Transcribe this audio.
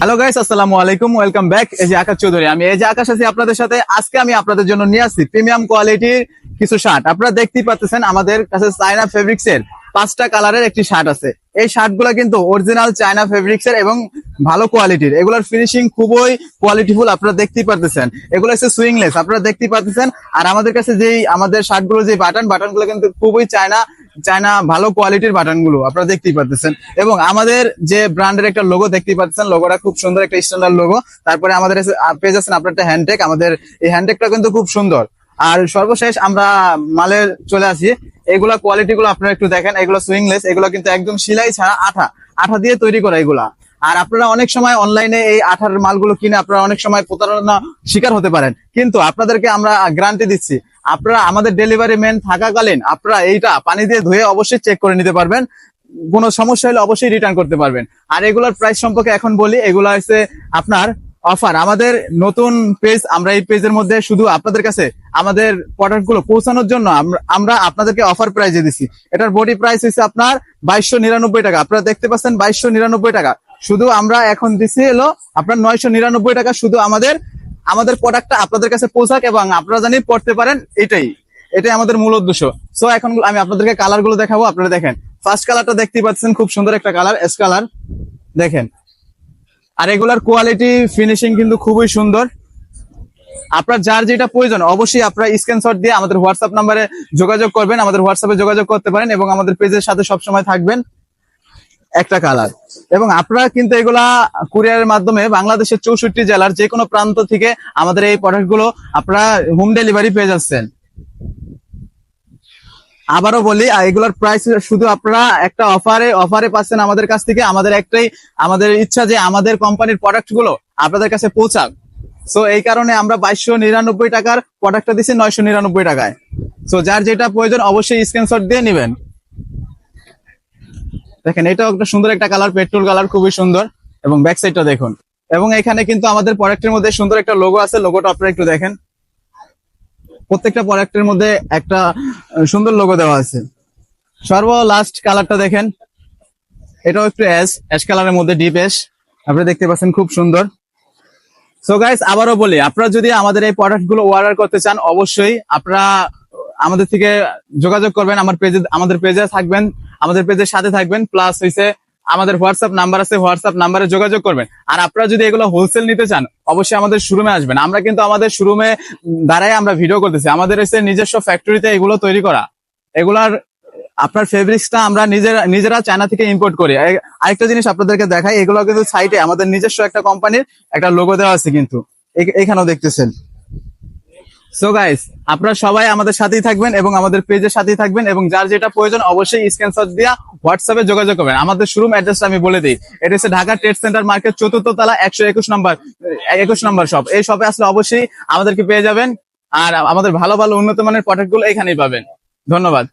Hello guys আসসালামু আলাইকুম welcome back এই যে আকাশ চৌধুরী, আমি এই যে আকাশ আছি আপনাদের সাথে। আজকে আমি আপনাদের জন্য নিয়ে আসছি প্রিমিয়াম কোয়ালিটির কিছু শার্ট আপনারা দেখতেই পাচ্ছেন আমাদের কাছে চায়না ফেব্রিক্স এর পাঁচটা কালারের একটি শার্ট আছে। এই শার্টগুলা কিন্তু অরিজিনাল চায়না ফেব্রিক্স এর এবং ভালো কোয়ালিটির এগুলোর ফিনিশিং খুবই কোয়ালিটিফুল আপনারা দেখতেই পারতেছেন। এগুলো হচ্ছে সুইংলেস আপনারা দেখতেই পাচ্ছেন আর আমাদের কাছে যেই, আমাদের শার্টগুলো যে বাটন বাটনগুলো কিন্তু খুবই চায়না চায়না ভালো কোয়ালিটির বাটনগুলো আপনারা দেখতেই পাচ্ছেন এবং আমাদের যে ব্র্যান্ডের একটা লোগো দেখতেই পাচ্ছেন লোগোটা খুব সুন্দর একটা স্ট্যান্ডার্ড লোগো তারপরে আমাদের পেজ আছেন আপনার একটা হ্যান্ডটেক আমাদের এই হ্যান্ডটেকটা কিন্তু খুব সুন্দর। আর সর্বশেষ আমরা মালে চলে আসি। এগুলা কোয়ালিটি গুলো আপনারা একটু দেখেন। এগুলো সুইংলেস এগুলো কিন্তু একদম সিলাই ছাড়া আঠা। আঠা দিয়ে তৈরি করা এগুলা। আর আপনারা অনেক সময় অনলাইনে এই আঠার মালগুলো কিনে আপনারা অনেক সময় প্রতারণা শিকার হতে পারেন। কিন্তু আপনাদেরকে আমরা গ্যারান্টি দিচ্ছি, আপনারা আমাদের ডেলিভারি ম্যান থাকাকালীন আপনারা এইটা পানি দিয়ে ধুয়ে অবশ্যই চেক করে নিতে পারবেন। কোনো সমস্যা হলে অবশ্যই রিটার্ন করতে পারবেন। আর এগুলোর প্রাইস সম্পর্কে এখন বলি, এগুলো হচ্ছে আপনার অফার আমাদের নতুন পেজ আমরা এই পেজের মধ্যে শুধু আপনাদের কাছে আমাদের প্রোডাক্টগুলো পৌঁছানোর জন্য আমরা- আপনাদেরকে অফার প্রাইজে দিছি এটার বডি প্রাইস হচ্ছে আপনার বাইশশো নিরানব্বই টাকা। আপনারা দেখতে পাচ্ছেন বাইশশো নিরানব্বই টাকা। শুধু আমরা এখন দিছি এলো আপনার নয়শো নিরানব্বই টাকা শুধু আমাদের আমাদের প্রোডাক্টটা আপনাদের কাছে পৌঁছাক এবং আপনারা জানি পড়তে পারেন এটাই। এটাই আমাদের মূল উদ্দেশ্য। সো এখন আমি আপনাদেরকে কালারগুলো দেখাবো, আপনারা দেখেন। ফার্স্ট কালারটা দেখতেই পাচ্ছেন, খুব সুন্দর একটা কালার এস কালার দেখেন। আর এগুলার কোয়ালিটি ফিনিশিং কিন্তু খুবই সুন্দর। আপনার যার যেটা প্রয়োজন, অবশ্যই আপনারা স্ক্রিনশট দিয়ে আমাদের হোয়াটসঅ্যাপ নাম্বারে যোগাযোগ করবেন, আমাদের হোয়াটসঅ্যাপে যোগাযোগ করতে পারেন এবং আমাদের পেজের সাথে সবসময় থাকবেন। একটা কালার এবং আপনারা কিন্তু এগুলা কুরিয়ারের মাধ্যমে বাংলাদেশের চৌষট্টি জেলার যে কোনো প্রান্ত থেকে আমাদের এই প্রোডাক্টগুলো আপনারা হোম ডেলিভারি পেয়ে যাচ্ছেন। আবারও বলি এগুলোর প্রাইস শুধু আপনারা একটা অফারে অফারে পাচ্ছেন আমাদের কাছ থেকে, আমাদের একটাই, আমাদের ইচ্ছা যে আমাদের কোম্পানির প্রোডাক্টগুলো আপনাদের কাছে পৌঁছাক। সো এই কারণে আমরা বাইশশো নিরানব্বই টাকার প্রোডাক্টটা দিচ্ছি নয়শো নিরানব্বই টাকায়। সো যার যেটা প্রয়োজন অবশ্যই স্ক্রিনশট দিয়ে নেবেন। দেখেন, এটাও একটা সুন্দর একটা কালার পেট্রোল কালার খুবই সুন্দর। এবং ব্যাক সাইডটা দেখুন। এবং এখানে কিন্তু আমাদের প্রোডাক্টের মধ্যে সুন্দর একটা লোগো আছে। লোগোটা আপনারা একটু দেখেন। প্রত্যেকটা প্রোডাক্টের মধ্যে একটা সুন্দর লোগো দেওয়া আছে। সর্ব লাস্ট কালারটা দেখেন। এটাও একটু অ্যাশ অ্যাশ কালারের মধ্যে ডিপ অ্যাশ আপনারা দেখতে পাচ্ছেন খুব সুন্দর। সো গাইস আবারও বলি, আপনারা যদি আমাদের এই প্রোডাক্টগুলো অর্ডার করতে চান, অবশ্যই আপনারা আমাদের থেকে যোগাযোগ করবেন। আমার পেজে আমাদের পেজে থাকবেন। আমাদের পেজের সাথে থাকবেন প্লাস হইছে আমাদের হোয়াটসঅ্যাপ নাম্বার আছে হোয়াটসঅ্যাপ নাম্বারে যোগাযোগ করবেন। আর আপনারা যদি এগুলো হোলসেল নিতে চান, অবশ্যই আমাদের শোরুমে আসবেন। আমরা কিন্তু আমাদের শোরুমে দ্বারাই আমরা ভিডিও করতেছি। আমাদের হচ্ছে নিজস্ব ফ্যাক্টরিতে এগুলো তৈরি করা। এগুলার, আপনার ফেব্রিক্সটা আমরা নিজেরা নিজেরা চায়না থেকে ইম্পোর্ট করি। আরেকটা জিনিস আপনাদেরকে দেখাই, এগুলো কিন্তু সাইটে আমাদের নিজস্ব একটা কোম্পানির একটা লোগো দেওয়া আছে কিন্তু। এখানেও দেখতেছেন। সো গাইস আপনারা সবাই আমাদের সাথেই থাকবেন এবং আমাদের পেজের সাথেই থাকবেন এবং যার যেটা প্রয়োজন অবশ্যই স্ক্রিনশট দিয়ে হোয়াটসঅ্যাপে যোগাযোগ করবেন। আমাদের শোরুম অ্যাড্রেসটা আমি বলে দিই। এটা হচ্ছে ঢাকা ট্রেড সেন্টার মার্কেট চতুর্থ তলা একশো একুশ নম্বর একুশ নম্বর শপ এই শপে আসলে অবশ্যই আমাদেরকে পেয়ে যাবেন। আর আমাদের ভালো ভালো উন্নত মানের প্রোডাক্টগুলো এখানেই পাবেন। ধন্যবাদ।